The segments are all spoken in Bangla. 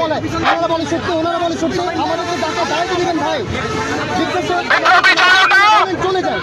বলে ওনারা বলে সত্যি ওনারা বলে সত্যি আমাদেরকে ডাকা দায়িত্ব দিবেন ভাই। চলে যায়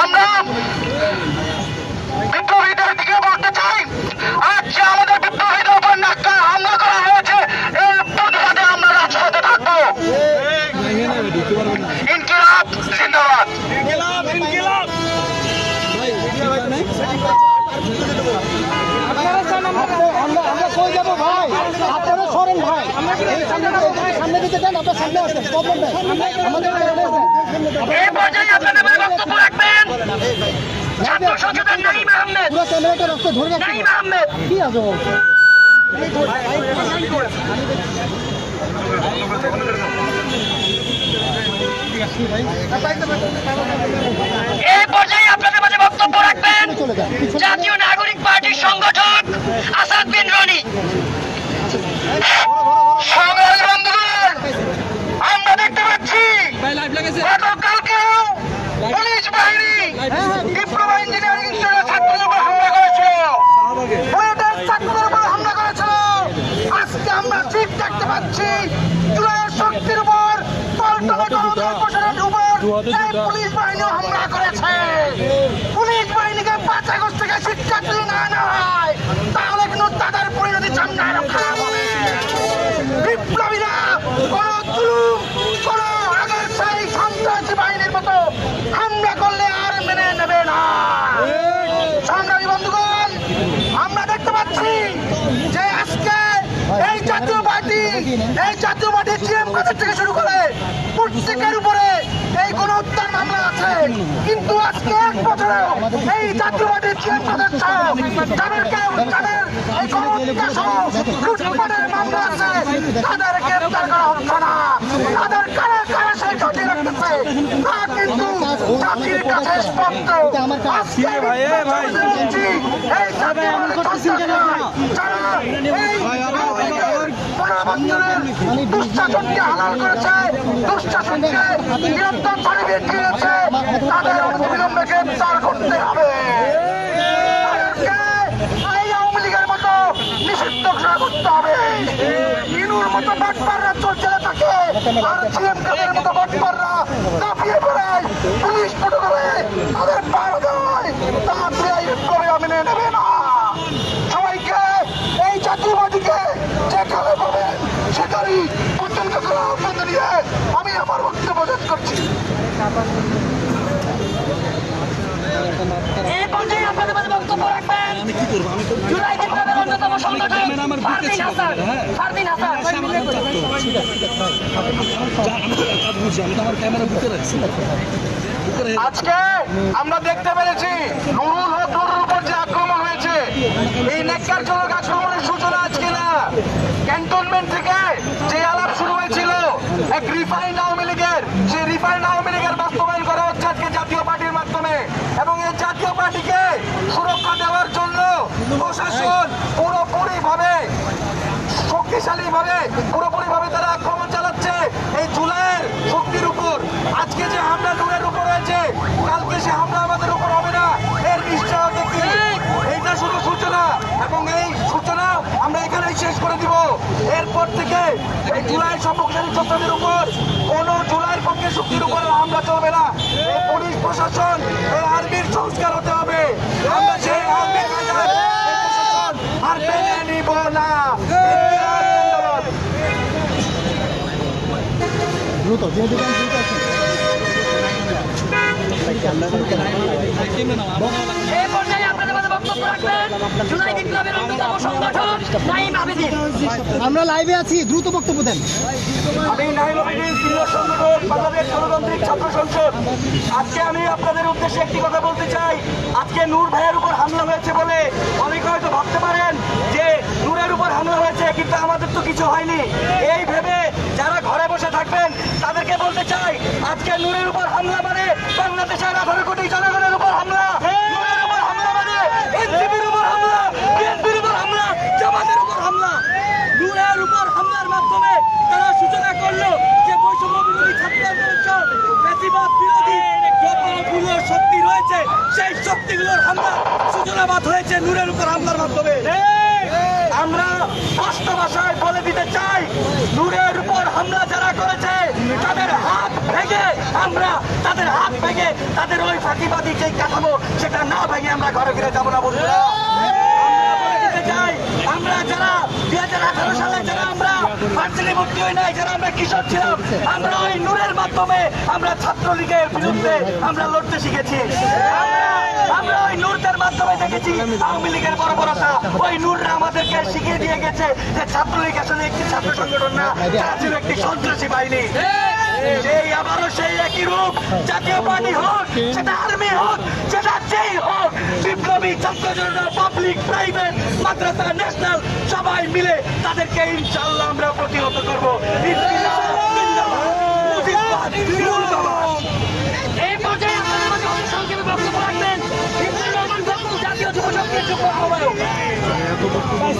আমরা বিপ্লবীদের দিকে বলতে চাই আজ যে আমাদের বিপ্লবীদের উপর নাক্কা হামলা করা হয়েছে এর প্রতিবাদে আমরা রাজপথে থাকব ইনকিলাব জিন্দাবাদ সামনে দিকে- সামনে আপনার সামনে আসেন প্রবলেম নেই আমাদের সামনে আসেন। এই পর্যায়ে আপনাদের ভাই বক্তব্য রাখবেন ছাত্র সচেতন নাইম আহমেদ। পুরো ক্যামেরাটা রাস্তায় ধরে রাখছি নাইম আহমেদ। কি আছে এই পর্যায়ে আপনাদের মাঝে বক্তব্য রাখবেন জাতীয় নাগরিক পার্টির সংগঠক আসাদ বিন রনি। সংগ্রামী বন্ধুগণ আমরা দেখতে পাচ্ছি গতকালকেও পুলিশ বাহিনী ডিপ্লোমা ইঞ্জিনিয়ারিং ইনস্টিটিউটের ছাত্রদের উপর হামলা করেছিল বুয়েটের ছাত্রদের উপর হামলা করেছিল আজকে আমরা ঠিক দেখতে পাচ্ছি জুলাইয়ের শক্তির উপর পল্টনে গণতন্ত্র প্রসারের উপর এই পুলিশ বাহিনী হামলা করেছে। পুলিশ বাহিনীকে পাঁচ আগস্ট থেকে শিক্ষা যদি না নেওয়া হয়। তাহলে কিন্তু তাদের পরিণতি চান্নায় রক্ষা হবে। বিপ্লবীরা কোন জুলুম কোন আগের সেই সন্ত্রাসী বাহিনীর মতো হামলা করলে আর মেনে নেবে না। সংগ্রামী বন্ধুগণ আমরা দেখতে পাচ্ছি যে আজকে এই জাতীয় পার্টি এই জাতীয় পার্টি জিএম কাদের থেকে শুরু করে প্রত্যেকের উপরে এই কোন হত্যার মামলা আছে। কিন্তু আজকে এক বছরে এই জাতীয় পার্টির জিএম কাদের সহ এই কোন সহ লুটপাটের মামলা আছে তাদের গ্রেপ্তার করা হচ্ছে না। তাদের কারা কারা সেই ঘটিয়ে রাখতেছে তা কিন্তু জাতির কাছে স্পষ্ট। আজকে এই জাতীয় পার্টির সন্ত্রাসীরা যারা এই দুঃশাসনকে হালাল করেছে দুঃশাসনকে নিরন্তর সার্টিফিকেট দিয়েছে। তাদের অনবিলম্বে গ্রেপ্তার করতে হবে। নিষিদ্ধ ঘোষণা করতে মতো বাটপাররা চলছে থাকে আর কাদের মতো বাটপাররা কাঁপিয়ে পুলিশ ফটো করে তাদের পার দেয় তা করে আমি মেনে নেবে না সবাইকে এই জাতীয় পার্টিকে যেখানে পাবেন সেখানেই পর্যন্ত করা আহ্বান নিয়ে আমি আমার বক্তব্য শেষ করছি। হাসান। আজকে আমরা দেখতে পেরেছি নুরুল হক উপর যে আক্রমণ হয়েছে। এই নেককারজনক আক্রমণের সূচনা আজকে না ক্যান্টনমেন্ট থেকে যে আলাপ শুরু হয়েছিল এক রিফাইন্ড আওয়ামী লীগের সেই রিফাইন্ড আওয়ামী লীগের বাস্তবায়ন করা হচ্ছে আজকে জাতীয় পার্টির মাধ্যমে এবং এই জাতীয় পার্টিকে সুরক্ষা দেওয়ার জন্য প্রশাসন পুরোপুরি ভাবে পুরোপুরি ভাবে তারা আক্রমণ চালাচ্ছে এই জুলাইয়ের শক্তির উপর। আজকে যে হামলা নূরের উপর হয়েছে, কালকে সে হামলা আমাদের উপর হবে না। এর নিশ্চয়তা কি? এইটা শুধু সূচনা, এবং এই সূচনা আমরা এখানেই শেষ করে দিব। এরপর থেকে এই জুলাই সম্মুখশালী যোদ্ধাদের উপর, কোন জুলাইয়ের পক্ষে শক্তির উপর হামলা চলবে না। পুলিশ প্রশাসন, এই আর্মির সংস্কার হতে হবে। আমরা সেই আর্মির আর নিব না ইনকিলাব জিন্দাবাদ। দ্রুত যে দোকান দ্রুত আমরা লাইভে আছি দ্রুত বক্তব্য দেন। আমি গণতান্ত্রিক ছাত্র সংসদ। আজকে আমি আপনাদের উদ্দেশ্যে একটি কথা বলতে চাই। আজকে নূর ভাইয়ের উপর হামলা হয়েছে বলে অনেকে হয়তো ভাবতে পারেন যে নূরের উপর হামলা হয়েছে কিন্তু আমাদের তো কিছু হয়নি। এই ভেবে যারা ঘরে বসে থাকবেন, তাদেরকে বলতে চাই, আজকে নূরের উপর হামলা মানে বাংলাদেশের আঠারো কোটি জনগণের উপর হামলা। উপর হামলা মানে উপর হামলা হামলা উপর হামলা। উপর হামলার মাধ্যমে তারা সূচনা করল যে শক্তি সেই শক্তিগুলোর হামলা সূচনাবাদ হয়েছে উপর হামলার মাধ্যমে। আমরা ভাষায় বলে দিতে চাই নূরের উপর হামলা যারা করেছে তাদের হাত ভেঙে আমরা তাদের হাত ভেঙে তাদের ওই ফাঁকিবাদী যে কাঠামো, সেটা না ভেঙে আমরা ঘরে ফিরে যাব না, বন্ধুরা। শিখেছি। আমরা- ওই মাধ্যমে দেখেছি বর্বরতা। ওই আমাদেরকে শিখিয়ে দিয়ে গেছে যে ছাত্রলীগ আসলে একটি ছাত্র সংগঠন না, তারা ছিল একটি সন্ত্রাসী বাহিনী। সেই আবারও সেই একই রূপ। জাতীয় পার্টি হোক, সেটা আর্মি হোক, সেটা যেই হোক, বিপ্লবী ছাত্র পাবলিক প্রাইভেট মাদ্রাসা ন্যাশনাল সবাই মিলে তাদেরকে ইনশাল্লাহ আমরা প্রতিহত করব। ইনকিলাব জিন্দাবাদ, মুজিববাদ, মুর্দাবাদ। এই পর্যায়ে আপনাদের মাঝে অতি সংক্ষেপে বক্তব্য রাখবেন ইমরুল রহমান গফুর জাতীয় যুব শক্তির যুগ্ম আহ্বায়ক হ্যাঁ দ্রুত শেষ করতে হবে ভাই তাড়াতাড়ি দেন।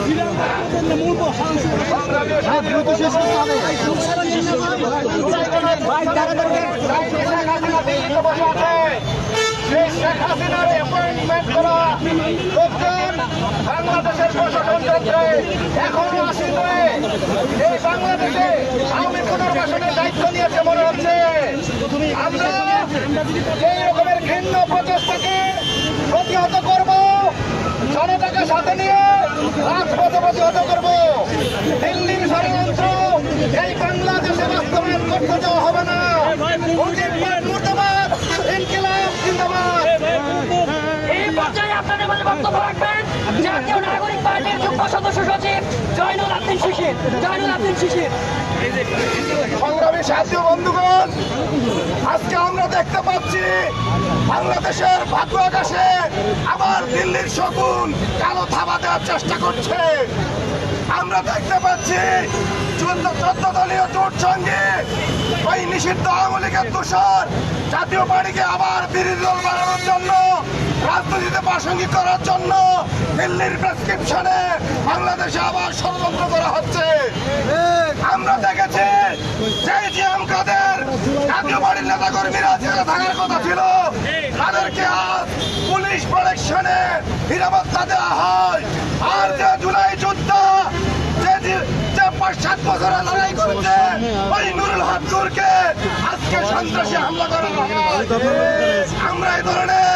শেখ হাসিনার অ্যাপয়েন্টমেন্ট করা লোকজন বাংলাদেশের প্রশাসন যন্ত্রে এখনও আসীন হয়ে এই বাংলাদেশে আওয়ামী পুনর্বাসনের দায়িত্ব নিয়েছে মনে হচ্ছে আমরা এই রকমের ঘৃণ্য প্রচেষ্টাকে প্রতিহত করব। জনতাকে সাথে নিয়ে রাজপথে প্রতিহত করব। দিল্লির ষড়যন্ত্র, এই বাংলাদেশে বাস্তবায়ন করতে দেওয়া হবে না। এই জাতীয় নাগরিক পার্টির যুগ্ম সদস্য সচিব জয়নুল আব্দিন শিশির। জয়নুল আব্দিন শিশির। সংগ্রামী সাহায্য বন্ধুগণ, আজকে আমরা দেখতে পাচ্ছি বাংলাদেশের ভাগ্য আকাশে আবার দিল্লির শকুন কালো থাবা দেওয়ার চেষ্টা করছে। আমরা দেখতে পাচ্ছি চোদ্দ দলীয় জোট সঙ্গে ওই নিষিদ্ধ আওয়ামী লীগের দোষর জাতীয় পার্টিকে আবার বিরোধী দল বানানোর জন্য রাজনীতিতে প্রাসঙ্গিক করার জন্য দিল্লির প্রেসক্রিপশনে বাংলাদেশে আবার ষড়যন্ত্র করা হচ্ছে। আমরা দেখেছি যে জিএম কাদের জাতীয় পার্টির নেতা কর্মীরা জেলে থাকার কথা ছিল। তাদেরকে আজ পুলিশ প্রোটেকশনে নিরাপত্তা দেওয়া হয়। আর যে জুলাই যুদ্ধ সাত বছর লড়াই করেছে, ওই নুরুল হক আজকে সন্ত্রাসী হামলা করা আমরা এই ধরনের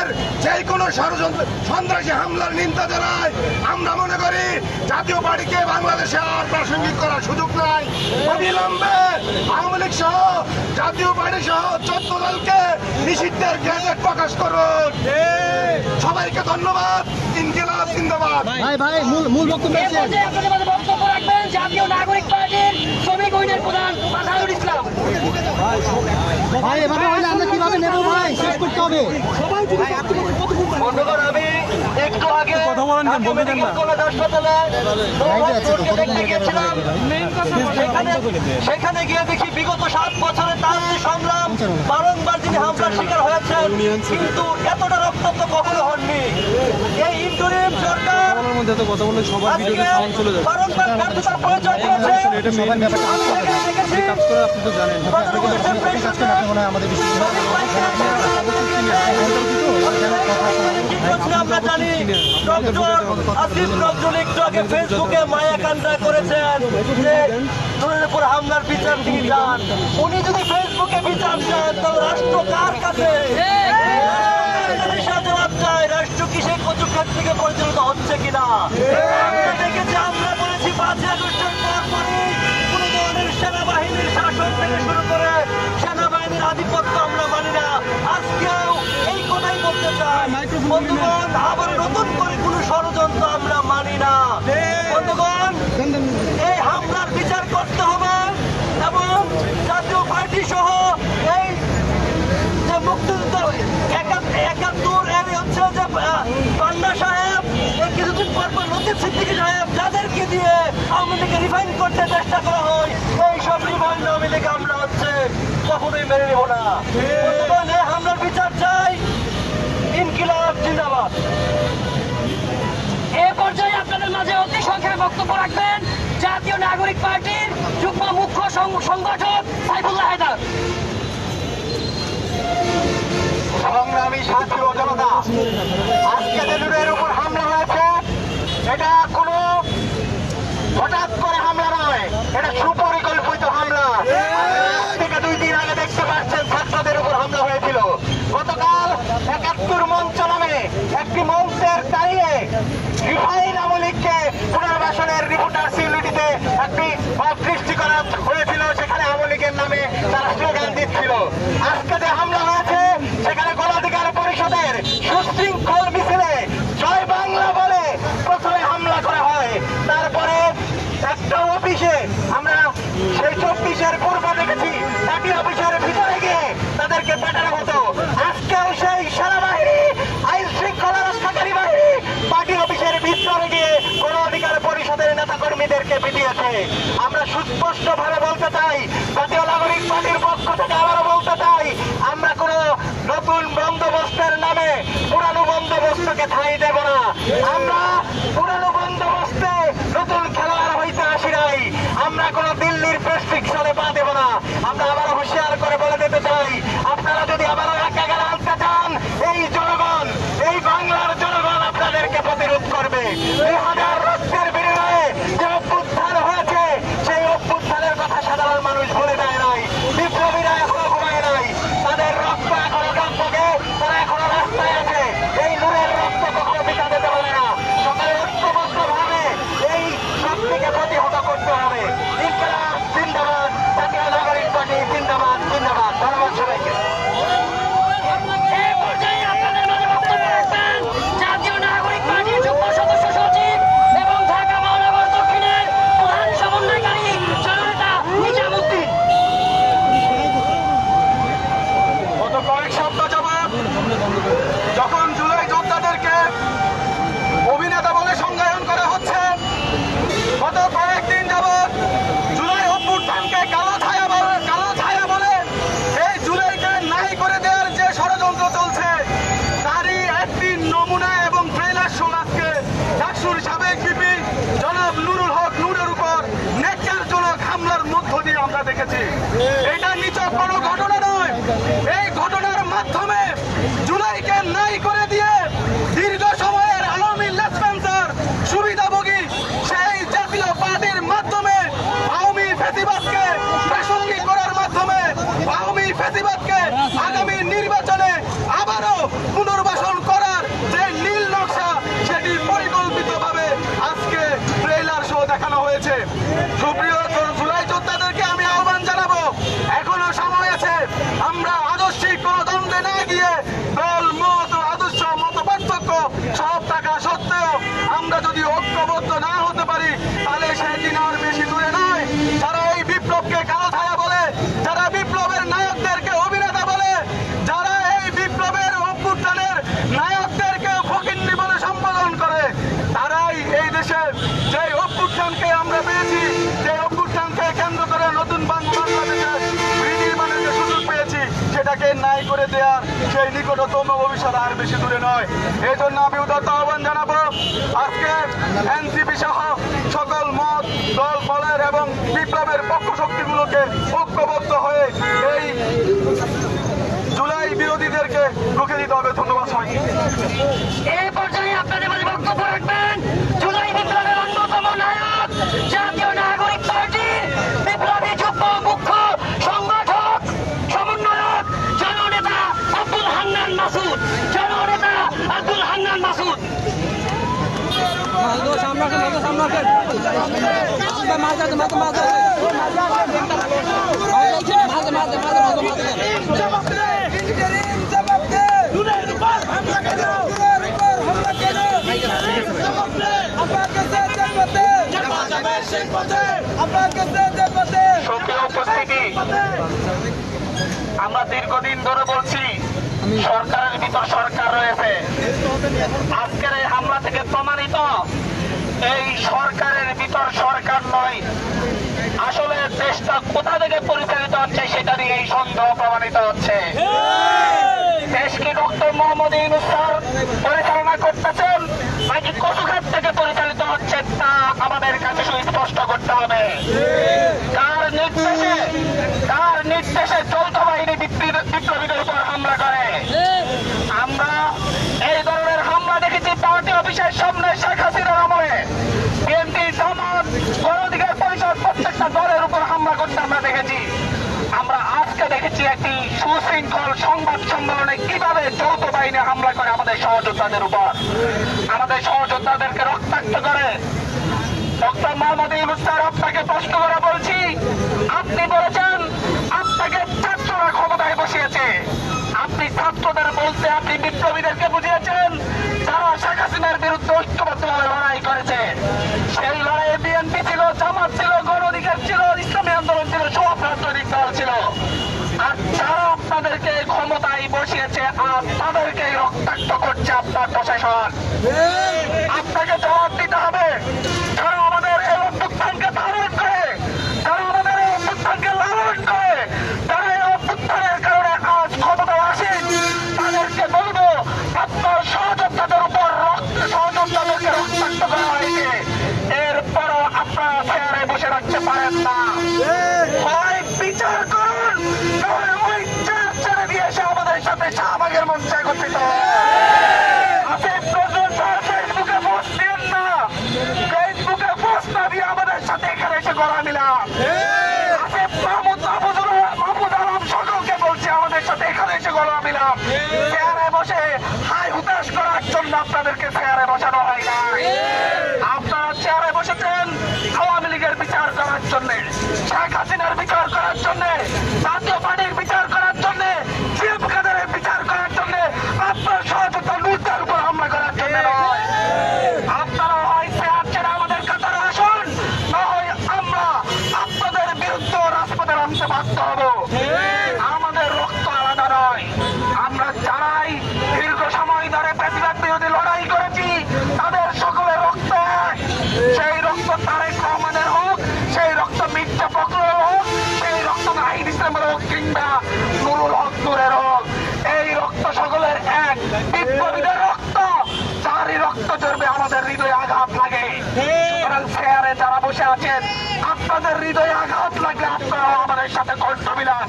ষড়যন্ত্র সন্ত্রাসী হামলার নিন্দা জানাই আমরা মনে করি জাতীয় পার্টিকে বাংলাদেশে আর প্রাসঙ্গিক করার সুযোগ নাই। অবিলম্বে আওয়ামী লীগ সহ জাতীয় পার্টি সহ চোদ্দ দলকে নিষিদ্ধের গ্যাজেট প্রকাশ করুন। সবাইকে ধন্যবাদ। ইনকিলাব জিন্দাবাদ। ভাই ভাই মূল মূল বক্তব্য এই আছে পর্যায়ে আপনাদের মাঝে বক্তব্য রাখবেন জাতীয় নাগরিক পার্টির শ্রমিক ইউনিয়ন প্রধান আসাদুল ইসলাম। ভাই এভাবে হলে আমরা কীভাবে নেব ভাই? শেষ করতে হবে। বন্ধুগণ আমি একটু আগে ঢাকা মেডিকেল কলেজ হাসপাতালে দেখতে গিয়েছিলাম। সেখানে গিয়ে দেখি বিগত সাত বছরে তার যে সংগ্রাম বারংবার তিনি হামলার শিকার হয়েছেন কিন্তু এতটা রক্তাক্ত কখনো হননি। এই ইন্টারিম সরকার মধ্যে তো কথা বললে সবার ভিডিওতে সাউন্ড চলে যাবে বারংবার ব্যর্থতার পরিচয় দিয়েছে। এখানে কাজ আপনি আমরা জানি আসিফ নজরুল একটু আগে ফেসবুকে মায়া করেছেন যে নূরের উপর হামলার বিচার তিনি চান। উনি যদি ফেসবুকে বিচার চান তাহলে রাষ্ট্র কার কাছে? জবাব চায়? রাষ্ট্র কি সেই কচুক্ষেত থেকে পরিচালিত হচ্ছে কিনা? আমরা দেখেছি আমরা বলেছি পাঁচই আগস্টের পর পরই সেনাবাহিনীর শাসন থেকে শুরু করে সেনাবাহিনীর আধিপত্য আমরা মানি না। আজকেও এই কথাই বলতে চাই। বন্ধুগণ আবার নতুন করে কোনো ষড়যন্ত্র আমরা মানি না। বন্ধুগণ এই হামলার বিচার করতে হবে এবং জাতীয় পার্টি সহ এই যে মুক্তিযুদ্ধ একা- একাত্তর এর হচ্ছে যে পান্না সাহেব কিছুদিন পর পর লতিফ সিদ্দিকী সাহেব যাদেরকে দিয়ে আওয়ামী লীগকে রিফাইন করতে চেষ্টা করা হয়। এই আওয়ামী লীগ আমরা হচ্ছে কখনোই মেনে নেব না। বন্ধুগণ, হামলার বিচার চাই ইনকিলাব জিন্দাবাদ। এ পর্যায়ে আপনাদের মাঝে অতি সংক্ষেপে বক্তব্য রাখবেন জাতীয় নাগরিক পার্টির যুগ্ম মুখ্য সংগঠক সাইফুল্লাহ হায়দার। সংগ্রামী ও জনতা আজকে যে উপর হামলা হয়েছে এটা কোনো হঠাৎ করে সুপরিকল্পিত হামলা। থেকে দুই দিন আগে দেখতে পাচ্ছেন ছাত্রদের উপর হামলা হয়েছিল। গতকাল একাত্তর মঞ্চ নামে একটি মঞ্চের দাঁড়িয়ে রিফাইন আমলিককে পুনর্বাসনের রিপোর্টার সিউলিটিতে একটি অদৃষ্টি করা হয়েছিল সেখানে আমলিকের নামে তারা স্লোগান দিচ্ছিল আজকে যে হামলা হয়েছে সেখানে গণাধিকার পরিষদের সুশৃঙ্খল মিছিলে জয় বাংলা বলে প্রথমে হামলা করা হয় তারপরে একটা অফিসে আমরা সেই চব্বিশের পূর্ব দেখেছি একই অফিসের ভিতরে গিয়ে তাদেরকে পাঠানো হতো আজকেও সেই সেনাবাহিনী আইন শৃঙ্খলা রক্ষাকারী বাহিনী পার্টি অফিসের ভিতরে গিয়ে গণ অধিকার পরিষদের কর্মীদেরকে পিটিয়েছে। আমরা সুস্পষ্ট ভাবে বলতে চাই, জাতীয় নাগরিক পার্টির পক্ষ থেকে আবারও বলতে চাই, আমরা কোনো নতুন বন্দোবস্তের নামে পুরানো বন্দোবস্তকে ঠাঁই দেব না। আমরা পুরানো বন্দোবস্তে নতুন খেলোয়াড় হইতে আসি নাই। আমরা কোনো দিল্লির প্রেসক্রিপশনে পা দেব না। আমরা আবারও হুঁশিয়ার করে বলে দিতে চাই, আপনারা যদি আবারও একা গেলে আনতে চান, এই জনগণ, এই বাংলার জনগণ আপনাদেরকে প্রতিরোধ করবে দুই হাজার রক্তের বিনিময়ে যে অভ্যুত্থান হয়েছে সেই অভ্যুত্থানের কথা সাধারণ মানুষ ভুলে যায় নাই বিপ্লবীরা এখনও ঘুমায় নাই তাদের রক্ত এখনও টকবকে তারা এখনও রাস্তায় আছে এই নূরের রক্ত কখনো বিকাতে দেওয়া না সকালে ঐক্যবদ্ধ ভাবে এই শক্তিকে প্রতিহত করতে হবে ইনকলাব জিন্দাবাদ জাতীয় নাগরিক পার্টি জিন্দাবাদ জিন্দাবাদ ধন্যবাদ সবাইকে এ পর্যায়ে আপনাদের মাঝে বক্তব্য রাখবেন জাতীয় নাগরিক পার্টির যুগ্ম সদস্য সচিব এবং ঢাকা মহানগর দক্ষিণের প্রধান সমন্বয়কারী জননেতা নিজামুদ্দিন গত কয়েক সপ্তাহ যাবৎ যখন জুলাই যোদ্ধাদেরকে অভিনেতা বলে সংজ্ঞায়ন করা হচ্ছে গত কয়েকদিন যাবৎ জুলাই অভ্যুত্থানকে কালো ছায়া বলে কালো ছায়া বলে এই জুলাইকে নাই করে দেওয়ার যে ষড়যন্ত্র চলছে তারই একটি নমুনা এবং ট্রেলার শো আজকে ডাকসুর সাবেক বিপি জনাব নুরুল হক নূরের উপর ন্যাক্কারজনক হামলার মধ্য দেখেছি এটা নিচক কোনো ঘটনা নয় এই ঘটনার মাধ্যমে জুলাইকে নাই করে দিয়ে দীর্ঘ সময়ের আওয়ামী লেসপেন্সার সুবিধাভোগী সেই জাতীয় পার্টির মাধ্যমে আওয়ামী ফেসিবাদকে প্রাসঙ্গিক করার মাধ্যমে আওয়ামী ফেসিবাদকে আগামী নির্বাচনে আবারও পুনর্বাসন করার যে নীল নকশা সেটি পরিকল্পিতভাবে আজকে ট্রেলার শো দেখানো হয়েছে সুপ্রিয় জুলাই যোদ্ধাদেরকে আমি আহ্বান জানাব এখনও সময় আছে আমরা আদর্শিক কোন দ্বন্দ্বে না গিয়ে দল মত ও আদর্শ মত পার্থক্য সব টাকা সত্ত্বেও আমরা যদি ঐক্যবদ্ধ না হতে পারি তাহলে সেদিন আর বেশি দূরে নয় যারা এই বিপ্লবকে কালো ছায়া বলে যারা বিপ্লবের নায়কদেরকে অভিনেতা বলে যারা এই বিপ্লবের অভ্যুত্থানের নায়কদেরকে ফকিন্নি বলে সম্বোধন করে তারাই এই দেশের যে অভ্যুত্থানকে আমরা পেয়েছি যে অভ্যুত্থানকে কেন্দ্র করে নতুন বাং- বাংলাদেশে বিনির্মাণের যে সুযোগ পেয়েছি সেটাকে নাই করে দেওয়ার সেই নিকটতম ভবিষ্যৎ আর বেশি দূরে নয়। এই জন্য আমি উদাত্ত আহ্বান জানাব, আজকে এনসিপি সহ সকল মত, দল ফলের এবং বিপ্লবের পক্ষ শক্তিগুলোকে ঐক্যবদ্ধ হয়ে এই জুলাই বিরোধীদেরকে রুখে দিতে হবে। ধন্যবাদ সবাইকে। এই পর্যায়ে আপনাদের বক্তব্য রাখবেন আমরা দীর্ঘদিন ধরে বলছি সরকারের ভিতর সরকার রয়েছে। আজকের এই হামলা থেকে প্রমাণিত এই সরকারের ভিতর সরকার নয়। আসলে দেশটা কোথা থেকে পরিচালিত হচ্ছে সেটা নিয়ে এই সন্দেহ প্রমাণিত হচ্ছে। দেশকে ডক্টর মোহাম্মদ ইউনুস পরিচালনা করতেছেন, নাকি কচুঘাট থেকে পরিচালিত হচ্ছে তা আমাদের কাছে সুস্পষ্ট করতে হবে। কার নির্দেশে কার নির্দেশে যৌথ বাহিনী বিপ্লবীদের উপর হামলা করে আমরা এই ধরনের হামলা দেখেছি পার্টি অফিসের সামনে শেখ হাসিনার আমলে। বিএনপি, জামাত গণ অধিকার পরিষদ প্রত্যেকটা দলের উপর হামলা করতে আমরা দেখেছি। আমরা আজকে দেখেছি একটি সুশৃঙ্খল সংবাদ সম্মেলনে কীভাবে যৌথ বাহিনী হামলা করে আমাদের সহযোদ্ধাদের উপর। আমাদের সহযোদ্ধাদেরকে রক্তাক্ত করে। ডক্টর মোহাম্মদ ইউনুস স্যার, আপনাকে প্রশ্ন করে বলছি, আপনি বলেছেন আপনাকে ছাত্ররা ক্ষমতায় বসিয়েছে। আপনি ছাত্রদের বলতে আপনি বিপ্লবীদেরকে বুঝিয়েছেন যারা শেখ হাসিনার বিরুদ্ধে ঐক্যবদ্ধভাবে লড়াই করেছে, সেই লড়াইয়ে বিএনপি ছিল, জামাত ছিল, গণ ছিল ইসলামী আন্দোলন ছিল, সব রাজনৈতিক দল ছিল। আর যারা আপনাদেরকে ক্ষমতায় বসিয়েছে, আর তাদেরকে রক্তাক্ত করছে আপনার প্রশাসন। আপনাকে জবাব দিতে হবে। চেয়ারে বসে হাই হুতাশ করার জন্য আপনাদেরকে চেয়ারে বসানো হয় নাই আপনারা চেয়ারে বসেছেন, আওয়ামী লীগের বিচার করার জন্য। আমাদের সাথে কণ্ঠ মিলান।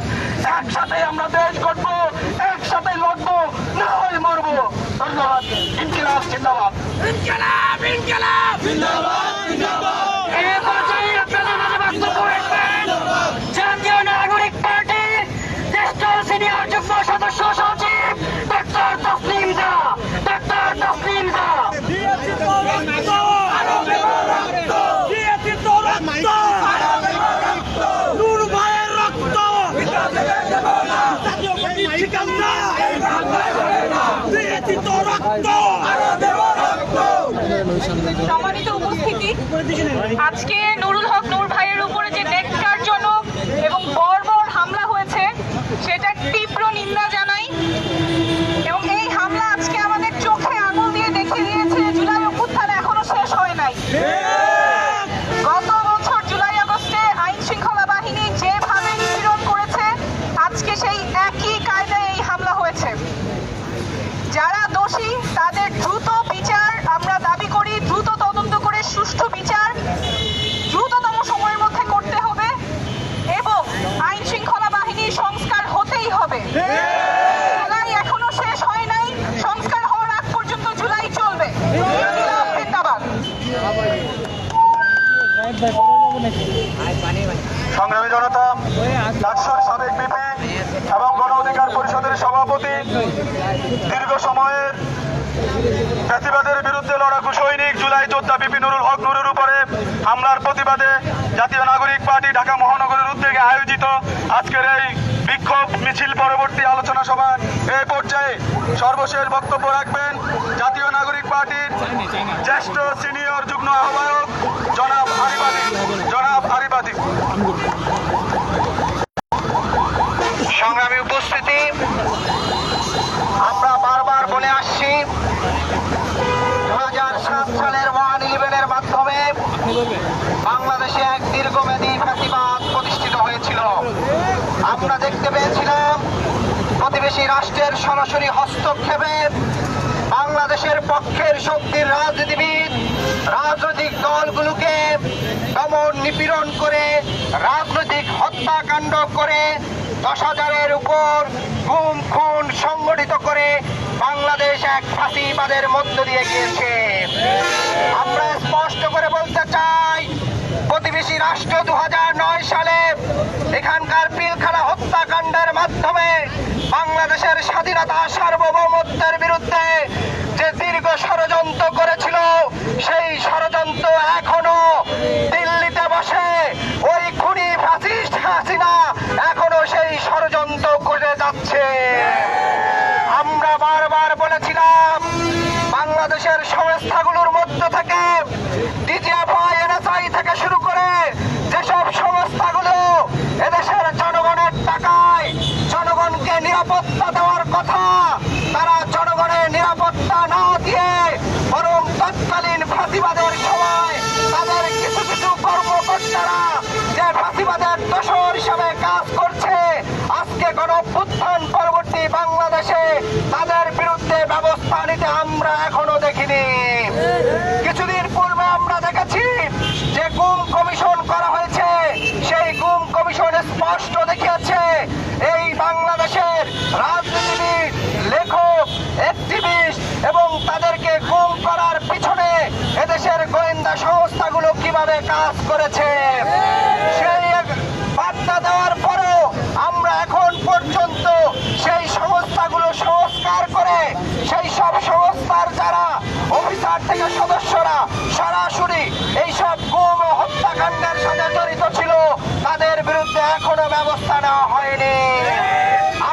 একসাথে আমরা দেশ করব একসাথে লড়বো না হয় মরবো। ধন্যবাদ। ইনকিলাব জিন্দাবাদ। জাতীয় নাগরিক পার্টি জ্যেষ্ঠ সিনিয়র যুগ্ম সদস্য সচিব ডক্টর তসলিম জা ডক্টর তসলিম আজকে নুরুল হক নূর ভাইয়ের উপরে যে নেককারজনক এবং বর্বর হামলা হয়েছে, সেটা তীব্র নিন্দা জানাই এবং এই হামলা আজকে আমাদের চোখে আঙুল দিয়ে দেখিয়ে দিয়েছে যে জুলাই অভ্যুত্থান এখনও শেষ হয় নাই গত বছর জুলাই আগস্টে আইন শৃঙ্খলা বাহিনী যেভাবে নিপীড়ন করেছে আজকে সেই একই কায়দায় এই হামলা হয়েছে যারা দোষী তাদের দ্রুত বিচার আমরা দাবি করি দ্রুত তদন্ত করে সুষ্ঠু বিচার দ্রুততম সময়ের মধ্যে করতে হবে এবং আইন শৃঙ্খলা বাহিনীর সংস্কার হতেই হবে জুলাই এখনও শেষ হয় নাই সংস্কার হওয়ার আগ পর্যন্ত জুলাই চলবে ইনকিলাব জিন্দাবাদ সংগ্রামী জনতা ডাকসুর সাবেক বিপি এবং গণ অধিকার পরিষদের সভাপতি, দীর্ঘ সময়ের ফ্যাসিবাদের বিরুদ্ধে লড়াকু সৈনিক জুলাই যোদ্ধা বিপি নুরুল হক নুরুর উপরে হামলার প্রতিবাদে জাতীয় নাগরিক পার্টি ঢাকা মহানগরের উদ্যোগে আয়োজিত আজকের এই বিক্ষোভ মিছিল পরবর্তী আলোচনা সভার এই পর্যায়ে সর্বশেষ বক্তব্য রাখবেন জাতীয় নাগরিক পার্টির জ্যেষ্ঠ সিনিয়র যুগ্ম আহ্বায়ক জনাব আরিবাদী জনাব আরিবাদী সংগ্রামী উপস্থিতি, আমরা বারবার বলে আসছি সালের ওয়ান ইলেভেনের মাধ্যমে বাংলাদেশে এক দীর্ঘমেয়াদী ফ্যাসিবাদ প্রতিষ্ঠিত হয়েছিল। আমরা দেখতে পেয়েছিলাম, প্রতিবেশী রাষ্ট্রের সরাসরি হস্তক্ষেপে বাংলাদেশের পক্ষের শক্তির রাজনীতিবিদ, রাজনৈতিক দলগুলোকে দমন নিপীড়ন করে, রাজনৈতিক হত্যাকাণ্ড করে, দশ হাজারের উপর গুম, খুন সংগঠিত করে বাংলাদেশ এক ফাঁসিবাদের মধ্য দিয়ে গিয়েছে। আমরা স্পষ্ট করে বলতে চাই, প্রতিবেশী রাষ্ট্র দু হাজার নয় সালে এখানকার পিলখানা হত্যাকাণ্ডের মাধ্যমে বাংলাদেশের স্বাধীনতা সার্বভৌমত্বের বিরুদ্ধে যে দীর্ঘ ষড়যন্ত্র করেছিল, সেই ষড়যন্ত্র এখনও দিল্লিতে বসে। ওই খুনি ফ্যাসিস্ট হাসিনা এখনও সেই ষড়যন্ত্র করে যাচ্ছে। আমরা বারবার বলেছিলাম, বাংলাদেশের সংস্থাগুলোর মধ্য থেকে ডিজিএফআই, এনএসআই থেকে শুরু করে যেসব সংস্থাগুলো এদেশের জনগণের টাকায় জনগণকে নিরাপত্তা দেওয়ার কথা, তারা নিরাপত্তা না দিয়ে বরং তৎকালীন ফাঁসিবাদের সময় তাদের কিছু কিছু কর্মকর্তারা যে ফাঁসিবাদের দোষর হিসাবে কাজ করছে, আজকে কোন অভ্যুত্থান পরবর্তী বাংলাদেশে তাদের বিরুদ্ধে ব্যবস্থা নিতে আমরা এখনও দেখিনি। কিছুদিন পূর্বে আমরা দেখেছি যে গুম কমিশন করা হয়েছে, সেই গুম কমিশন স্পষ্ট দেখিয়েছে, এই বাংলাদেশের রাজনীতিবিদ লেখক অ্যাক্টিভিস্ট এবং তাদেরকে গুম করার পিছনে এদেশের গোয়েন্দা সংস্থাগুলো কাজ করেছে। সেই বার্তা দেওয়ার পরেও আমরা এখন পর্যন্ত সেই সংস্থাগুলো সংস্কার করে, সেই সব সংস্থার যারা অফিসার থেকে সদস্যরা সরাসরি এই সব গুম হত্যাকাণ্ডের সাথে জড়িত ছিল, তাদের বিরুদ্ধে এখনও ব্যবস্থা নেওয়া হয়নি।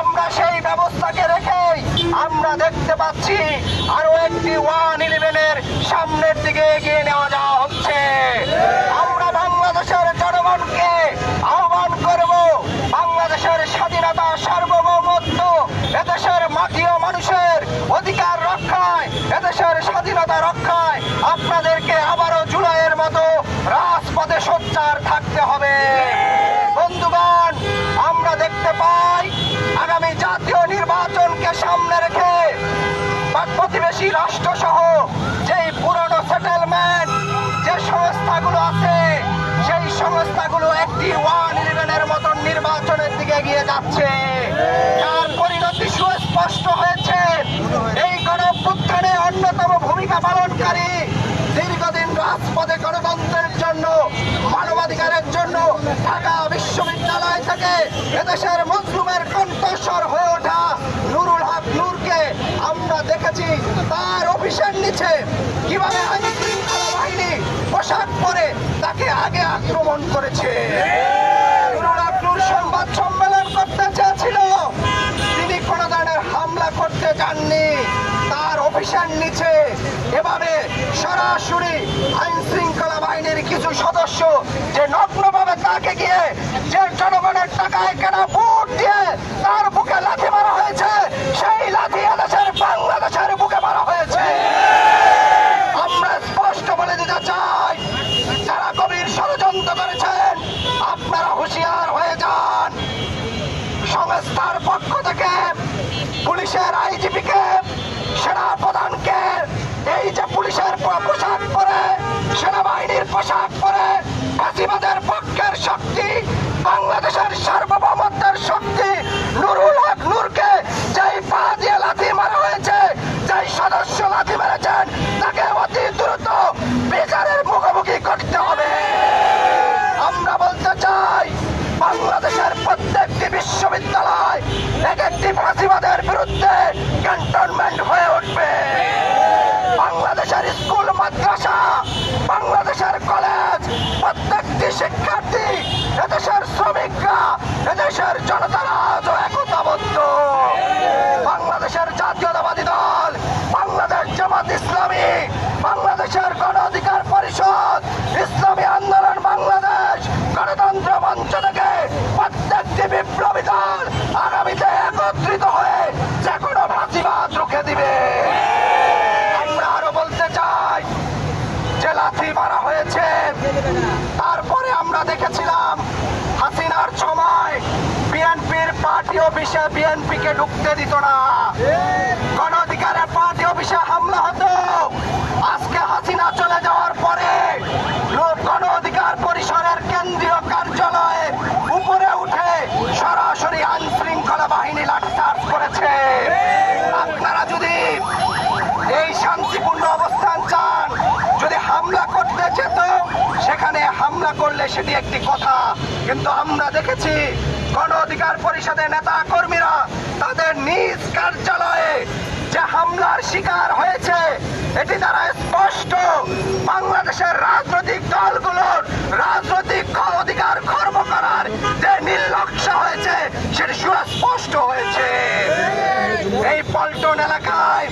আমরা সেই ব্যবস্থাকে রেখেই আমরা দেখতে পাচ্ছি আরও একটি ওয়ান ইলেভেনের সামনের দিকে এগিয়ে নেওয়া যাওয়া হচ্ছে আমরা বাংলাদেশের জনগণকে আহ্বান করব বাংলাদেশের স্বাধীনতা সার্বভৌমত্ব এদেশের মাটি ও মানুষের অধিকার রক্ষায় এদেশের স্বাধীনতা রক্ষায় আপনাদেরকে আবারও জুলাইয়ের মতো রাজপথে সোচ্চার থাকতে হবে। বন্ধুগণ, আমরা দেখতে পাই আগামী জাতীয় নির্বাচনকে সামনে রেখে প্রতিবেশী রাষ্ট্র সহ যেই পুরনো সেটেলমেন্ট যে সংস্থাগুলো আছে, সেই সংস্থাগুলো একটি ওয়ান ইলেভেনের মতন নির্বাচনের দিকে এগিয়ে যাচ্ছে। তার পরিণতি সুস্পষ্ট হয়েছে। এই গণপুত্থানে অন্যতম ভূমিকা পালনকারী রাজপথে গণতন্ত্রের জন্য, মানবাধিকারের জন্য ঢাকা বিশ্ববিদ্যালয় থেকে এদেশের মজলুমের কণ্ঠস্বর হয়ে ওঠা নুরুল হক নূরকে আমরা দেখেছি তার অফিসের নিচে কীভাবে আইন শৃঙ্খলা বাহিনী পোশাক পরে তাকে আগে আক্রমণ করেছে? নুরুল হক নূর সংবাদ সম্মেলন করতে চেয়েছিল। তিনি কোনো ধরনের হামলা করতে তার অফিসের নিচে। এভাবে সরাসরি আইন শৃঙ্খলা বাহিনীর কিছু সদস্য যে নগ্নভাবে তাকে গিয়ে যে জনগণের টাকায় কেনা ভোট দিয়ে তার বুকে লাথি মারা হয়েছে, সেই লাথি এদেশের বাংলাদেশের বুকে মারা হয়েছে। পুলিশের পোশাক পরে, সেনাবাহিনীর পোশাক পরে, ফাঁসিবাদের পক্ষের শক্তি, বাংলাদেশের সার্বভৌমত্বের শক্তি, নুরুল হক নূরকে যেই পা দিয়ে লাথি মারা হয়েছে, যেই সদস্য লাথি মেরেছেন, তাকে অতি দ্রুত বিচারের মুখোমুখি করতে হবে। আমরা বলতে চাই, বাংলাদেশের প্রত্যেকটি বিশ্ববিদ্যালয় এক একটি ফাঁসিবাদের বিরুদ্ধে ক্যান্টনমেন্ট হয়ে উঠবে। আর আগামীতে একত্রিত হয়ে যে কোনো ফাঁসিবাদ রুখে দিবে। আমরা আরও বলতে চাই, যে লাথি মারা হয়েছে, তারপরে আমরা দেখেছিলাম হাসিনার সময় বিএনপির পার্টি অফিসে বিএনপিকে ঢুকতে দিত না। গণ অধিকারের পার্টি অফিসে হামলা হতো। আজকে হাসিনা চলে যাওয়ার পরে হামলা করলে সেটি একটি কথা। কিন্তু আমরা দেখেছি গণ অধিকার পরিষদের নেতা কর্মীরা তাদের নিজ কার্যালয়ে যে হামলার শিকার হয়েছে, এটি দ্বারা স্পষ্ট বাংলাদেশের রাজনৈতিক দলগুলোর রাজনৈতিক অধিকার খর্ব করার যে নির্লক্ষ হয়েছে, সেটি সুস্পষ্ট হয়েছে। এই পল্টন এলাকায়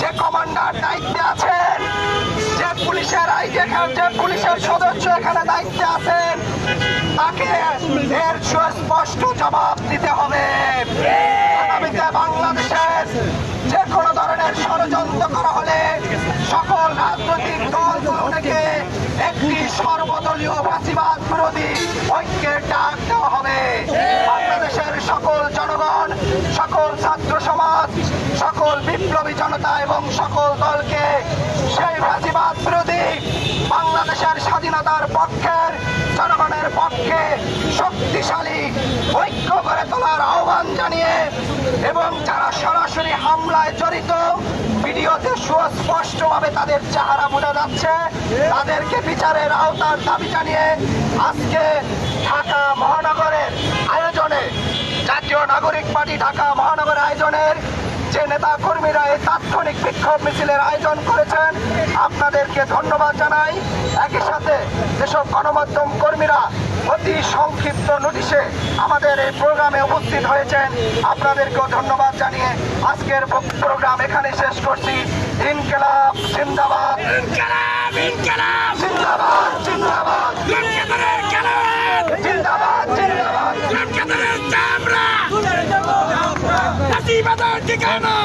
যে কমান্ডার দায়িত্বে আছেন যে পুলিশের আই যেখানে যে পুলিশের সদস্য এখানে দায়িত্বে আছেন। তাকে এর সুস্পষ্ট জবাব দিতে হবে। আগামীতে বাংলাদেশের যে কোনো ধরনের ষড়যন্ত্র করা হলে সকল রাজনৈতিক দলগুলোকে একটি সর্বদলীয় ফাঁসিবাদ বিরোধী ঐক্যের ডাক দেওয়া হবে। বাংলাদেশের সকল জনগণ, সকল ছাত্র সমাজ, সকল বিপ্লবী জনতা এবং সকল দলকে সেই ফাঁসিবাদ বিরোধী বাংলাদেশের স্বাধীনতার পক্ষের, জনগণের পক্ষে শক্তিশালী ঐক্য করে তোলার আহ্বান জানিয়ে এবং যারা সরাসরি হামলায় জড়িত, ভিডিওতে সুস্পষ্টভাবে তাদের চেহারা বোঝা যাচ্ছে। তাদেরকে বিচারের আওতার দাবি জানিয়ে আজকে ঢাকা মহানগরের আয়োজনে জাতীয় নাগরিক পার্টি ঢাকা মহানগরের আয়োজনের যে নেতা কর্মীরা এই তাৎক্ষণিক বিক্ষোভ মিছিলের আয়োজন করেছেন আপনাদেরকে ধন্যবাদ জানাই। একই সাথে যেসব গণমাধ্যম কর্মীরা অতি সংক্ষিপ্ত নোটিশে আমাদের এই প্রোগ্রামে উপস্থিত হয়েছেন আপনাদেরকেও ধন্যবাদ জানিয়ে আজকের প্রোগ্রাম এখানে শেষ করছি। ইনকেলাব জিন্দাবাদ। জিন্দাবাদ জিন্দাবাদ। জিন্দাবাদ জিন্দাবাদ। জাতিবাদের ঠিকানা